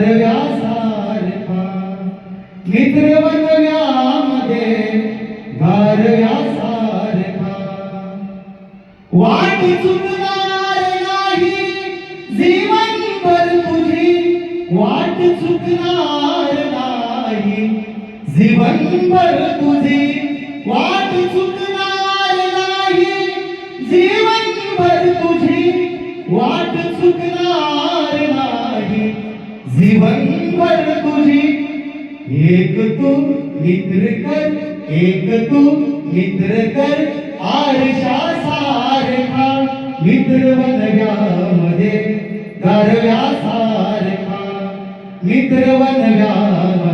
धरव्या सारखा मित्र बनव्यामध्ये वनव्यामध्ये गारव्यासारखा वाट चुकणार नाही. जीवनभर तुझी वाट चुकणार नाही जीवनभर तुझी वाट चुकणार नाही. जीवनभर तुझी वाट चुकणार नाही. जीवनभर तुझी. एक तू मित्र कर एक तू मित्र कर. आरशा सारखा मित्र बनव्यामध्ये गारव्या सारखा मित्र बनव्यामध्ये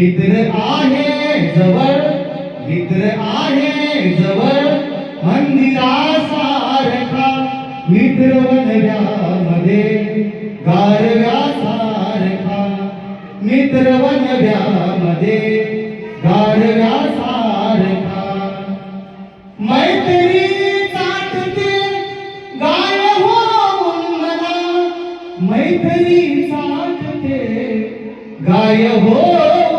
मित्र आहे जवळ मित्र आहे जवळ मंदिरा सारखा मित्र वनव्यामध्ये गारव्यासारखा मित्र वनव्यामध्ये गारव्यासारखा. मैत्री चाटते गाय हो मला. मैत्री चाटते गाय होऊन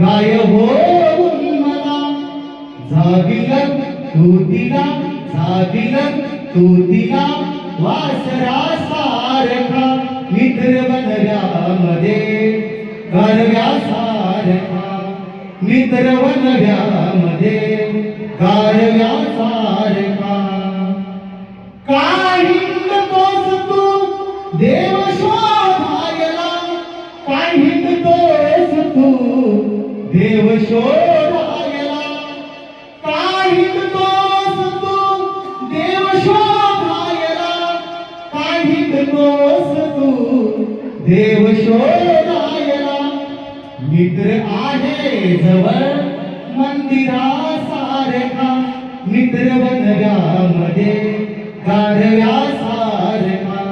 गाय होऊन मला जागिलक तू तिला जागिलक तू तिला वासरा सारखा मित्र बनव्यामध्ये गारव्या सारखा मित्र बनव्यामध्ये गारव्या देव शोधायला. काय हिंडतोस तू देव शोधायला. काय हिंडतोस तू देव शोधायला. मित्र आहे जवळ मंदिरा मंदिरासारखा. मित्र बनव्यामध्ये गारव्यासारखा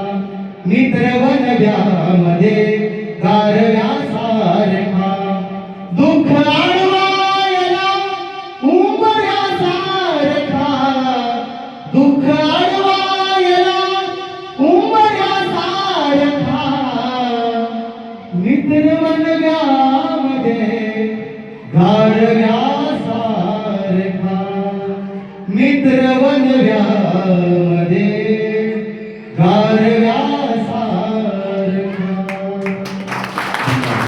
मित्र बनव्यामध्ये गारव्यासारखा दुःख अडवायला उंबऱ्यासारखा मित्र बनव्यामध्ये गारव्यासारखा मित्र बनव्यामध्ये गारव्यासारखा